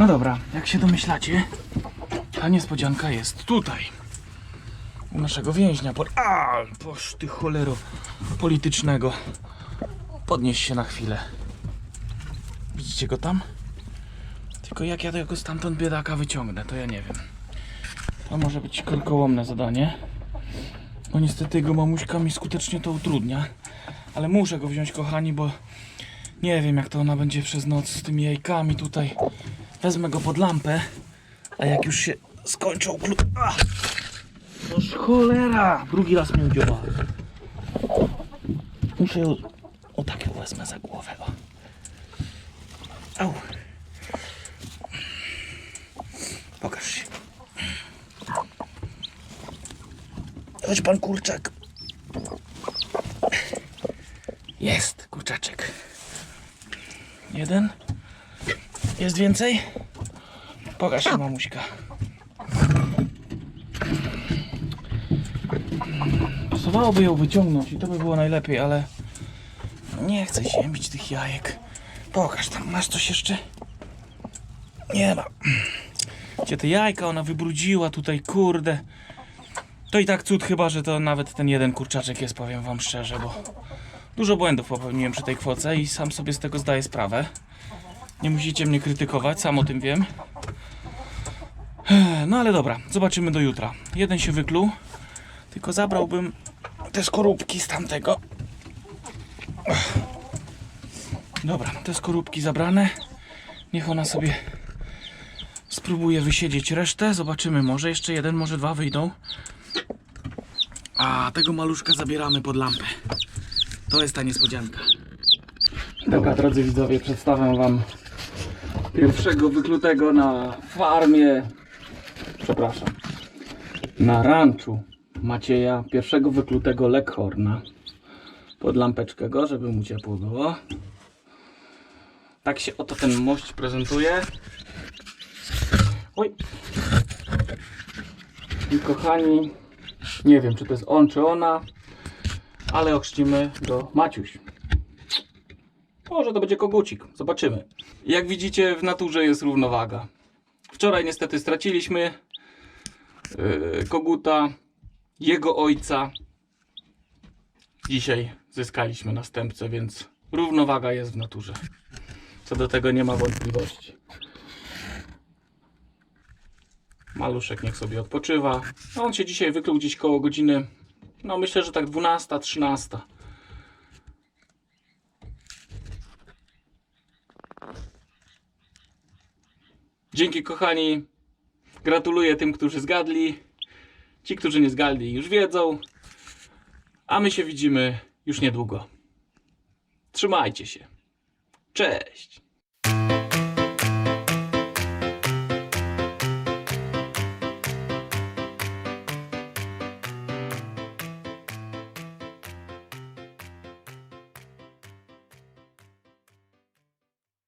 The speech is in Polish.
No dobra, jak się domyślacie, ta niespodzianka jest tutaj. U naszego więźnia. Po... A, poż ty cholero politycznego. Podnieś się na chwilę. Widzicie go tam? Tylko jak ja tego stamtąd biedaka wyciągnę, to ja nie wiem. To może być korkołomne zadanie. Bo niestety jego mamuśka mi skutecznie to utrudnia. Ale muszę go wziąć, kochani, bo nie wiem jak to ona będzie przez noc z tymi jajkami tutaj. Wezmę go pod lampę, a jak już się skończą klu... Ach! Noż cholera! Drugi raz mnie udziała. Muszę ją... O tak ją wezmę za głowę, o. Au. Pokaż się. Chodź pan kurczak. Jest kurczaczek. Jeden. Jest więcej? Pokaż się mamuśka. Pasowałoby ją wyciągnąć i to by było najlepiej, ale nie chcę ziębić tych jajek. Pokaż tam, masz coś jeszcze? Nie ma. Gdzie te jajka ona wybrudziła tutaj, kurde. To i tak cud chyba, że to nawet ten jeden kurczaczek jest, powiem wam szczerze, bo dużo błędów popełniłem przy tej kwoce i sam sobie z tego zdaję sprawę. Nie musicie mnie krytykować, sam o tym wiem. No ale dobra, zobaczymy do jutra. Jeden się wykluł, tylko zabrałbym te skorupki z tamtego. Dobra, te skorupki zabrane. Niech ona sobie spróbuje wysiedzieć resztę. Zobaczymy, może jeszcze jeden, może dwa wyjdą. A tego maluszka zabieramy pod lampę. To jest ta niespodzianka. Dobra, drodzy widzowie, przedstawiam wam pierwszego wyklutego na farmie. Przepraszam. Na ranczu Macieja, pierwszego wyklutego lekhorna. Pod lampeczkę go, żeby mu ciepło było. Tak się oto ten mość prezentuje. Oj. I kochani, nie wiem czy to jest on czy ona, ale ochrzcimy go Maciuś. Może to będzie kogucik, zobaczymy. Jak widzicie w naturze jest równowaga. Wczoraj niestety straciliśmy yy, koguta, jego ojca. Dzisiaj zyskaliśmy następcę, więc równowaga jest w naturze. Co do tego nie ma wątpliwości. Maluszek niech sobie odpoczywa. On się dzisiaj wykluł gdzieś koło godziny, no myślę, że tak 12, Dzięki kochani. Gratuluję tym, którzy zgadli. Ci, którzy nie zgadli, już wiedzą. A my się widzimy już niedługo. Trzymajcie się. Cześć.